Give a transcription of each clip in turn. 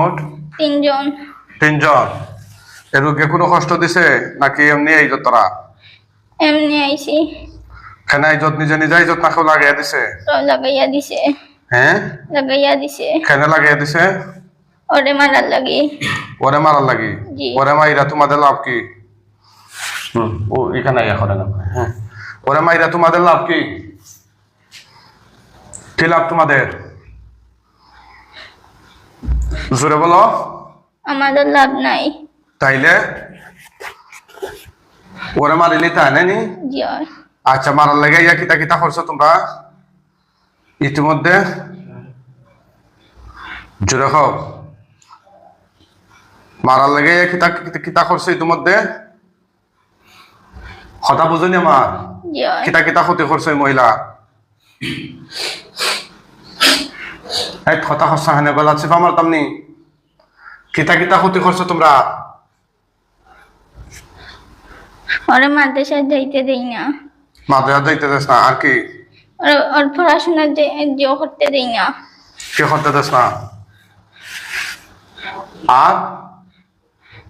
মোট তিনজন। তিনজন। এ রোগী কোনো কষ্ট দিছে নাকি এমনি এই তোরা এমনি আইছি। খানা ইজত নিজে নিজে ইজত না কেউ লাগাইয়া দিছে? লাগাইয়া দিছে। হ্যাঁ লাগাইয়া দিছে। খেনে লাগাইয়া দিছে? ওরে মারার লাগে। ওরে মারার লাগি? ওরে মাইরা তোমাদের লাভ কি? ও এখানে ইয়া করে না। হ্যাঁ ওরে মাইরা তোমাদের লাভ কি? কি লাভ তোমাদের? জোরে বলো। আমাদের লাভ নাই। তাইলে? ওরে মারিলি তাই জয় আচ্ছা মারার লেগে ইয়া কিতা কিতা করছ তোমরা? ইতিমধ্যে? জোরে হোক মারার লেগে ইয়া কিতা- কিতা করছ ইতিমধ্যে? কথা বুঝুনি আমার কিতা কিতা ক্ষতি করছ মহিলা? এই কথা হসা হেনে গলা চিপা মারতাম নি কিতা কিতা ক্ষতি করছ তোমরা? ওরে মাদ্রাসায় যাইতে দেই না। মাদ্রাসা যাইতে দেস না আর কি? ওর পড়াশোনা যে করতে দেই না। কে করতে দেস না? আর?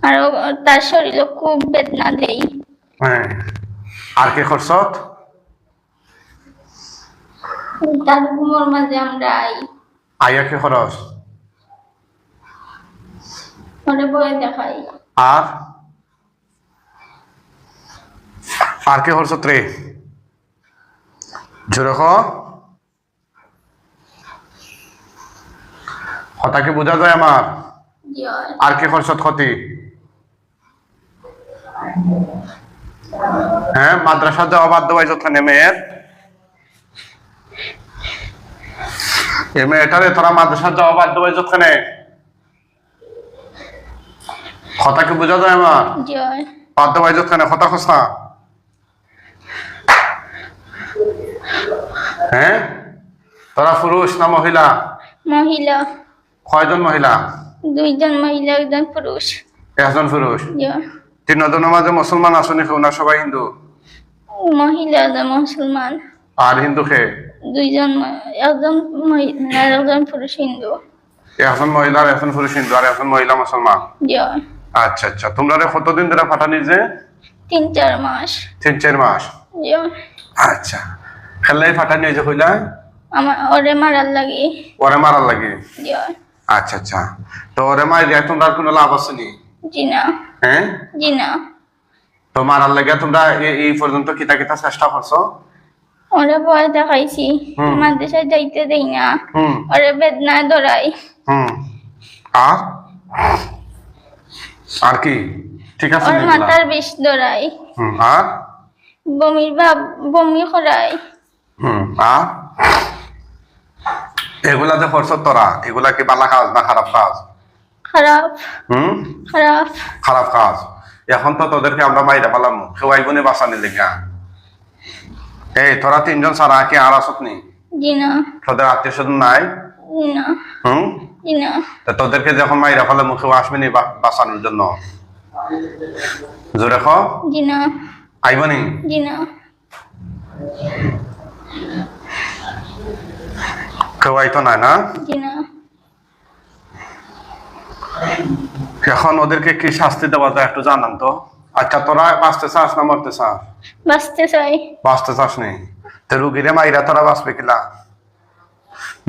আর তার শরীরে খুব বেদনা দেই। হ্যাঁ। আর কে করছত তার ঘুমোর মাঝে আমরা আই। আইয়া কে খরচ? ওরে বয়ে দেখাই। আর? আর কে করছত রে? জোরে খ হতাকে বোঝা যায় আমার। আর কে করছত ক্ষতি? হ্যাঁ মাদ্রাসা যাওয়া দেওয়াই যতখানে মেয়ের এ মেয়েটারে তোরা মাদ্রাসা যাওয়া বাদ দেওয়াই যতখানে হতাকে বোঝা যায় আমার? জয় বাদ দেওয়াই যতখানে হতা খস না। হ্যাঁ? তোরা পুরুষ না মহিলা? মহিলা। কয়জন মহিলা? দুইজন মহিলা একজন পুরুষ। একজন পুরুষ? তিনজনের মাঝে মুসলমান আসনি কেউ না সবাই হিন্দু? মহিলা মুসলমান। আর হিন্দু খে দুইজন একজন একজন পুরুষ হিন্দু। একজন মহিলা আর একজন পুরুষ হিন্দু আর একজন মহিলা মুসলমান? আচ্ছা আচ্ছা। তোমরা কতদিন ধরে পাঠানি যে? তিন চার মাস। তিন চার মাস? আচ্ছা। খেলাই ফাটানি হয়েছে কইলা? আমার ওরে মারার লাগে। ওরে মারার লাগে? আচ্ছা আচ্ছা। তো ওরে মারিয়া তোমরা কোনো লাভ আছে নি? জি না। হ্যাঁ? জি না। তো মারার লাগে তোমরা এই পর্যন্ত কিতা কিতা চেষ্টা করছ? ওরে ভয় দেখাইছি। মাদ্রাসায় যাইতে দেই না। ওরে বেদনায় ধরাই আর? আর কি? ঠিক আছে ওর মাথার বিষ ধরাই আর? বমির ভাব বমি করাই। হুম আর? এগুলা যে তোরা এগুলা কি বালা কাজ না খারাপ কাজ? খারাপ। হুম? খারাপ। খারাপ কাজ। এখন তো তোদেরকে আমরা মাইরা পালাম খেওয়াই বনে বাঁচানি লেগা। এই তোরা তিনজন সারা কি আর আসত নি জি না তোদের আত্মীয় স্বজন নাই? না হুম? জি না তা তোদেরকে যখন মাইরা ফেলে মুখে আসবে নি বাঁচানোর জন্য? জোরে খ জি না আইব নি? জি না খেওয়াই তো নাই না? জি না এখন ওদেরকে কি শাস্তি দেওয়া যায় একটু জানান তো। আচ্ছা তোরা বাঁচতে চাস না মরতে চাস বাঁচতে চাই বাঁচতে চাস নি তো রুগীরে মাইরা তোরা বাঁচবে কিলা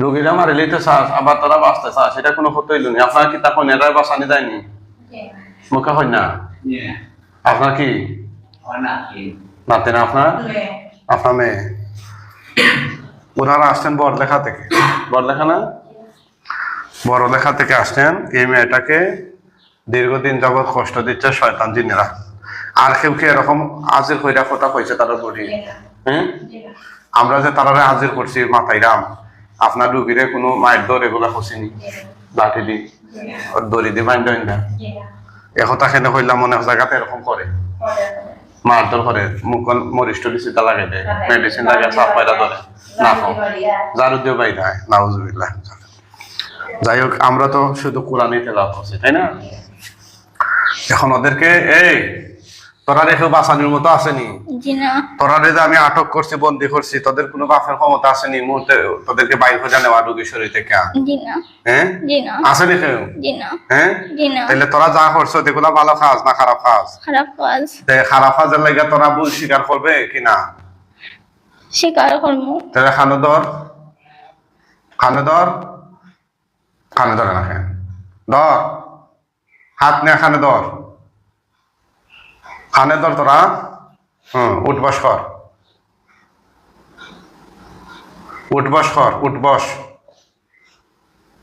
রুগীরে মারিলেই তো চাস আবার তোরা বাঁচতে চাস এটা কোনো হতই নি আপনার কি তখন এরাই বাঁচানি যায়নি মুখে হয় না আপনার কি নাতে না আপনার আপনার মেয়ে ওনারা আসছেন বড়লেখা থেকে বড়লেখা না বড়লেখা থেকে আসছেন এই মেয়েটাকে দীর্ঘদিন যাবৎ কষ্ট দিচ্ছে শয়তান জিনেরা আর কেউ কি এরকম হাজির কইরা কথা কইছে তারা বডি হ্যাঁ আমরা যে তারা হাজির করছি মাথায় রাম। আপনার রুগীরে কোনো মায়ের দর এগুলা খুশিনি লাঠি দি। দড়ি দি বাইন দেন না। একথা খেলে হইলাম মনে হয় জায়গাতে এরকম করে। মারধর করে। মুখ মরিচ টরিচ এটা লাগাই দেয় মেডিসিন লাগে সাপ পায়রা ধরে। না জারু দিয়ে বাই দেয় নাউজুবিল্লাহ। যাই হোক আমরা তো শুধু কোরআনই তেলাওয়াত করছি তাই না? এখন ওদেরকে এই তোরা রেখে বাঁচানোর মতো আসেনি। তোরা যে আমি আটক করছি বন্দি করছি তোদের কোনো বাপের ক্ষমতা আসেনি মুহূর্তে। তোদেরকে বাইর করে নেওয়া রোগী শরীর থেকে। না। হ্যাঁ আসেনি কেউ? হ্যাঁ তাহলে তোরা যা করছ এগুলা ভালো কাজ না খারাপ কাজ? খারাপ কাজ। খারাপ কাজের লাগে তোরা ভুল স্বীকার করবে কি না? স্বীকার কর্ম তাহলে খানো ধর। খানো ধর। খানো ধরে না ধর। হাত নিয়ে খানে ধর। খানে ধর তোরা হুম উঠবস কর। উঠবস কর উঠবস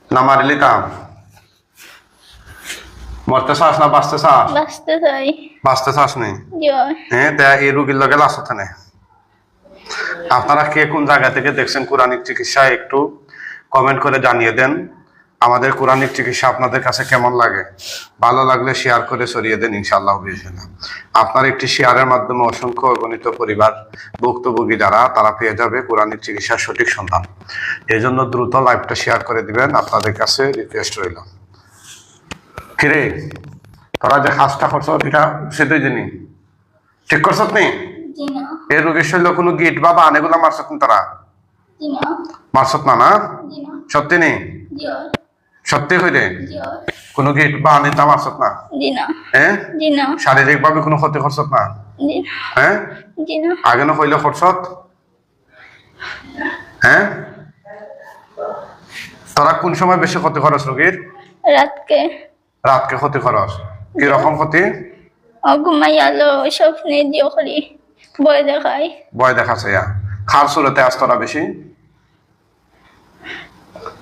না মারিলি কাম। মরতে চাস না বাঁচতে চাস? বাঁচতে চাস নি? হ্যাঁ তা এই রুগীর লগে লাশ থানে আপনারা কে কোন জায়গা থেকে দেখছেন কোরআনিক চিকিৎসা একটু কমেন্ট করে জানিয়ে দেন। আমাদের কোরআনিক চিকিৎসা আপনাদের কাছে কেমন লাগে? ভালো লাগলে শেয়ার করে ছড়িয়ে দেন ইনশাআল্লাহ আপনার একটি শেয়ারের মাধ্যমে অসংখ্য অগণিত পরিবার ভুক্তভোগী যারা তারা পেয়ে যাবে কোরআনিক চিকিৎসার সঠিক সন্ধান। এই জন্য দ্রুত লাইভটা শেয়ার করে দিবেন আপনাদের কাছে রিকোয়েস্ট রইল। কিরে তোরা যে কাজটা করছ এটা সেটাই জানি ঠিক করছত নি? জি এই রোগের শরীরে কোনো গিট বা বান এগুলা মারছত না তারা? মারছত না। না সত্যি নেই সত্যি হইলে কোনো গিট বা আনিতা মারছত না? হ্যাঁ শারীরিক ভাবে কোনো ক্ষতি করছত না? হ্যাঁ আগে না হইলে করছত হ্যাঁ তোরা কোন সময় বেশি ক্ষতি খরচ রোগীর? রাতকে। রাতকে ক্ষতি খরচ কীরকম ক্ষতি? অঘুমাই আলো স্বপ্নে দিও করি। বই দেখাই। ভয় দেখাচ্ছে ইয়া। খার সুরতে আস তোরা বেশি?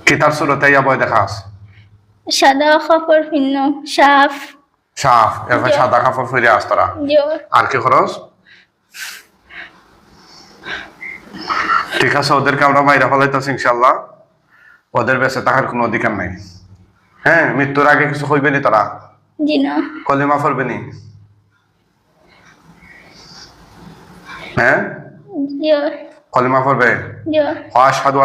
কিতার সুরতে ইয়া ভয় দেখাস? সাদা কাপড় ভিন্ন সাফ। সাফ এরপর সাদা কাপড় ফিরে আস তোরা। আর কি খরচ? ঠিক আছে ওদেরকে আমরা মাইরা ফেলাইতেছি ইনশাল্লাহ ওদের বেঁচে থাকার কোনো অধিকার নাই। হ্যাঁ মৃত্যুর আগে কিছু হইবে নি। তোরা কলিমা পড়বে নি হ্যাঁ কলিমা পড়বে? আশহাদু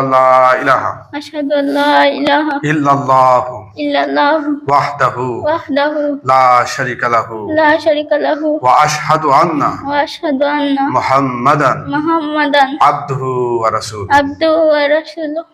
ইলাহা আশহাদু আল্লা ইলাহা ইল্লাল্লাহু ইল্লাল্লাহু ওয়াহদাহু ওয়াহদাহু লা শারিকা লাহু লা শারিকা লাহু ওয়া আশহাদু আন্না ওয়া আশহাদু আন্না মুহাম্মাদান মুহাম্মাদান আবদুহু ওয়া আবদুহু ওয়া রাসূলুহু।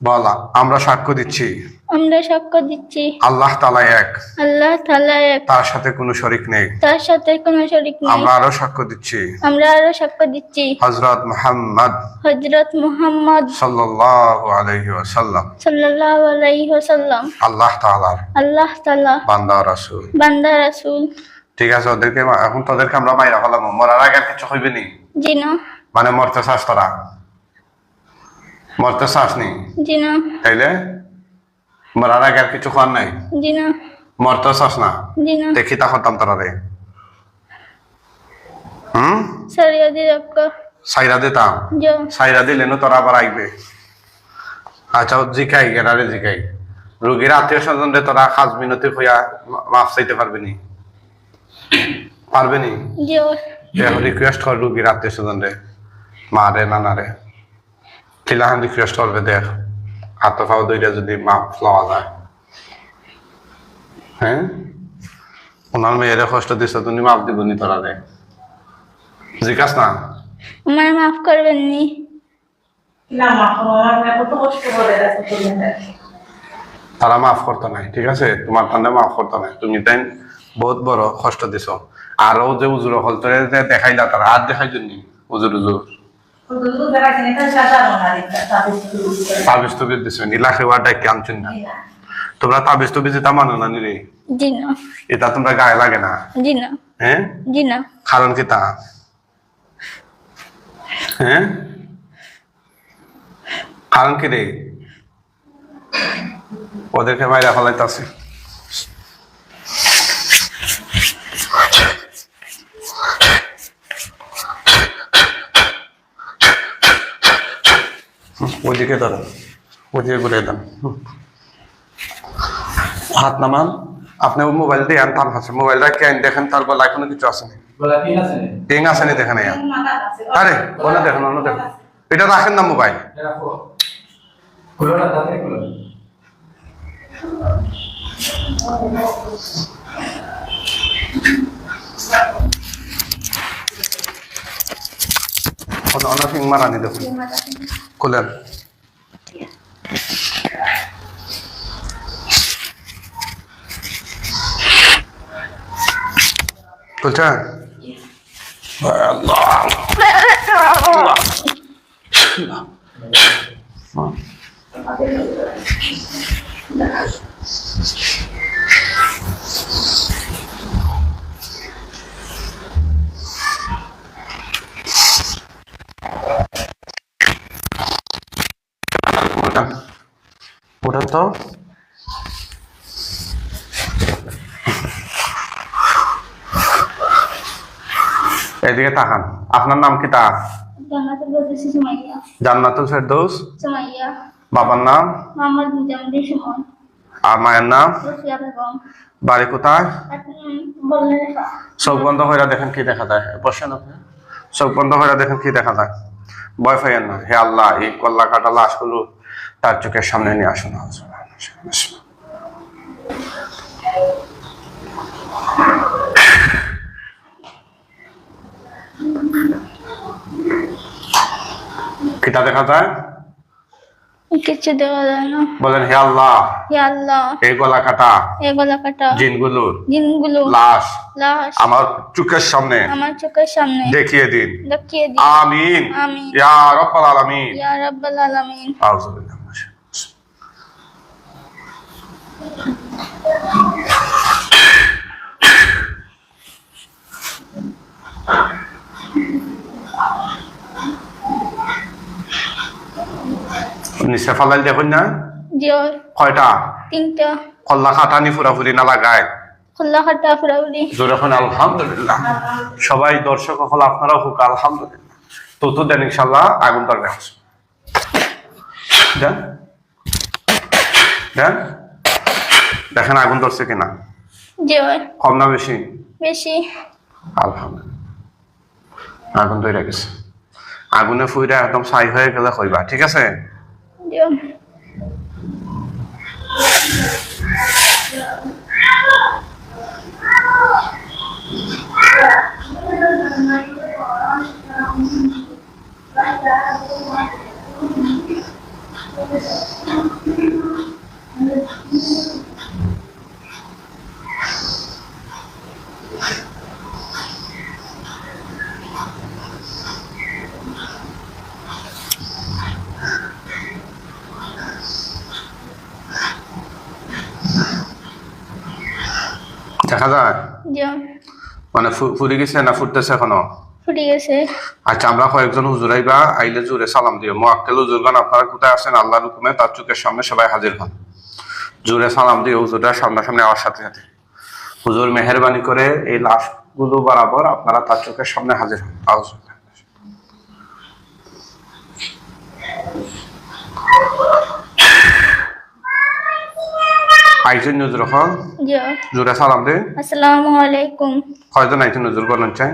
বলা আমরা সাক্ষ্য দিচ্ছি। আমরা সাক্ষ্য দিচ্ছি। আল্লাহ তাআলা এক। আল্লাহ তাআলা এক। তার সাথে কোনো শরিক নেই। তার সাথে কোনো শরিক নেই। আমরা আরও সাক্ষ্য দিচ্ছি। আমরা আরও সাক্ষ্য দিচ্ছি। হযরত মুহাম্মদ হযরত মুহাম্মদ সাল্লাল্লাহু আলাইহি ওয়াসাল্লাম। সাল্লাল্লাহু আলাইহি ওয়াসাল্লাম। আল্লাহ তাআলার আল্লাহ তাআলা। বান্দা রাসূল। বান্দা রাসূল। ঠিক আছে ওদেরকে এখন তোদেরকে আমরা মাইরা ফেলাম। মরার আগে কিছু হইবে নি? জিনা মানে মরতে চাস তোরা? মরতে চাস নি। জিনা তাইলে? মরার আগে আর কিছু খাওয়ার নাই? জিনা মরতে চাস না? দেখি তা হতাম তোরা রে হুম? সারিয়া দি রক্কা সাইরা দিতাম সাইরা দিলে না তোরা আবার আইবে আচ্ছা জিকাই গেরারে জিকাই। রুগীর আত্মীয় স্বজন রে তোরা খাস মিনতি হইয়া মাফ চাইতে পারবে নি? পারবে নি? জো রিকোয়েস্ট কর রুগীর আত্মীয় স্বজন রে মা রে নানা রে কিলাহান রিকোয়েস্ট করবে দেখ। হাত পাও দুইটা যদি মাপ লওয়া যায়। হ্যাঁ? ওনার মেয়েরে কষ্ট দিছে তুমি মাপ দিব নি তোরা রে জিজ্ঞাস না? আমার মাফ করবেন নি। না মা আমার কত কষ্ট করে রাখতে তুমি তারা মাফ করতো নাই ঠিক আছে? তোমার তান্ডে মাফ করতো নাই। তুমি তাই বহুত বড় কষ্ট দিছ। আরও যে উজুর হল তোরে দেখাইলা তারা আর দেখাই জন্য উজুর উজুর। তাবিজ তুবিজ দিছে নীলা খেওয়া ডাইকে আনছেন না। তোমরা তাবিজ তুবিজ এটা না নিরে জিনা। এটা তোমরা গায়ে লাগে না। হ্যাঁ জিনা। কারণ কি তা? হ্যাঁ কারণ কি রে? ওদেরকে মাইরা ফেলাইতেছে। ওইদিকে ধরেন ওইদিকে ঘুরে দেন। হাত নামান আপনি মোবাইল দিয়ে আন তার কাছে মোবাইলটা কেন দেখেন? তার গলায় কোনো কিছু আছে না? গলা ঠিক আছে টিং আছে নি দেখেন আছে আরে ওনা দেখেন ওনা দেখেন। এটা রাখেন না মোবাইল রাখো। না অনেক মারানি দেখুন। খুলেন খুলছেন আল্লাহ ওটা তো? এদিকে তাকান। আপনার নাম কি তা জান্নাতুল ফেরদৌস বাবার নাম? আর মায়ের নাম? বাড়ি কোথায়? চোখ বন্ধ হয়ে দেখেন কি দেখা যায়। বসেন চোখ বন্ধ হয়ে দেখেন কি দেখা যায়। ভয় পাইয়েন না। হে আল্লাহ এই কল্লা কাটা লাশগুলো তার চোখের সামনে নিয়ে আসুন কিতা দেখা যায় কিছু দেওয়া যায় না। বলেন হে আল্লাহ ইয়া আল্লাহ এই গলা কাটা এগুলা কাটা জিনগুলোর দিনগুলো লাশ লাশ আমার চোখের সামনে আমার চোখের সামনে দেখিয়ে দিন। দেখিয়ে দিন। আমিন। আমিন। ইয়া রাব্বাল আলামিন। ইয়া রাব্বাল আলামিন। আউযু নিচে দেখুন না? কয়টা? তিনটা। কল্লা খাটানি ফুরাফুরি না লাগায় আলহামদুলিল্লাহ। সবাই দর্শক হল আপনারাও হোক আলহামদুলিল্লাহ। তো তো দেন ইনশাল্লাহ আগুন ধরবে দেন। দেন। দেখেন আগুন ধরছে কিনা? কম না বেশি? বেশি। আলহামদুলিল্লাহ। আগুন ধরে গেছে। আগুনে ফুইরা একদম ছাই হয়ে গেলে কইবা ঠিক আছে? জিও দেখা যায় জিও মানে ফুরি গেছে না ফুটতেছে এখনও? গেছে। আচ্ছা আমরা কয়েকজন হুজুর আইবা আইলে জোরে সালাম দিও মোয়াক্কেল হুজুরগণ আপনারা কোথায় আছেন? আল্লাহর হুকুমে তার চোখের সামনে সবাই হাজির হন। জোরে সালাম দিও হুজুররা সামনাসামনি আওয়ার সাথে সাথে। হুজুর মেহরবানি করে এই লাশগুলো বরাবর আপনারা তার চোখের সামনে হাজির হন। নজর জোরে সালাম দে আসসালামু আলাইকুম কয়জন নজর করলেন চাই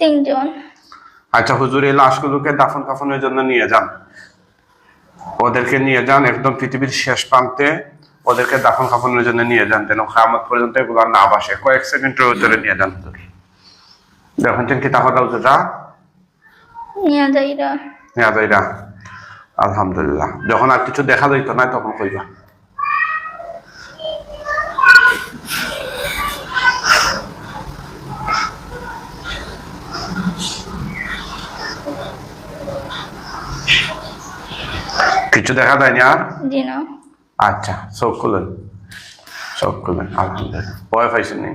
তিনজন আচ্ছা হুজুর এই লাশগুলোকে দাফন কাফনের জন্য নিয়ে যান ওদেরকে নিয়ে যান একদম পৃথিবীর শেষ প্রান্তে ওদেরকে দাফন কাফনের জন্য নিয়ে যান যেন খামত পর্যন্ত এগুলো না বাসে কয়েক সেকেন্ডের ভিতরে নিয়ে যান হুজুর দেখুন কি তাহলে হুজুররা নিয়ে যাইরা নিয়ে যাইরা আলহামদুলিল্লাহ যখন আর কিছু দেখা যাইতো না তখন কইবা কিছু দেখা আর জি না। আচ্ছা চোখ খুলেন। চোখ খুলেন আলহামদুলিল্লাহ। ভয় পাইছেন নি?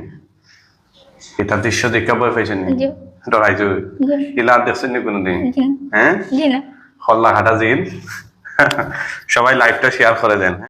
এটা দৃশ্য দেখে ভয় পাইছেন নি? ডরাইছো ইলা দেখছেন নি কোনোদিন? হ্যাঁ? হল্লা হাটা জিন সবাই লাইভটা শেয়ার করে দেন।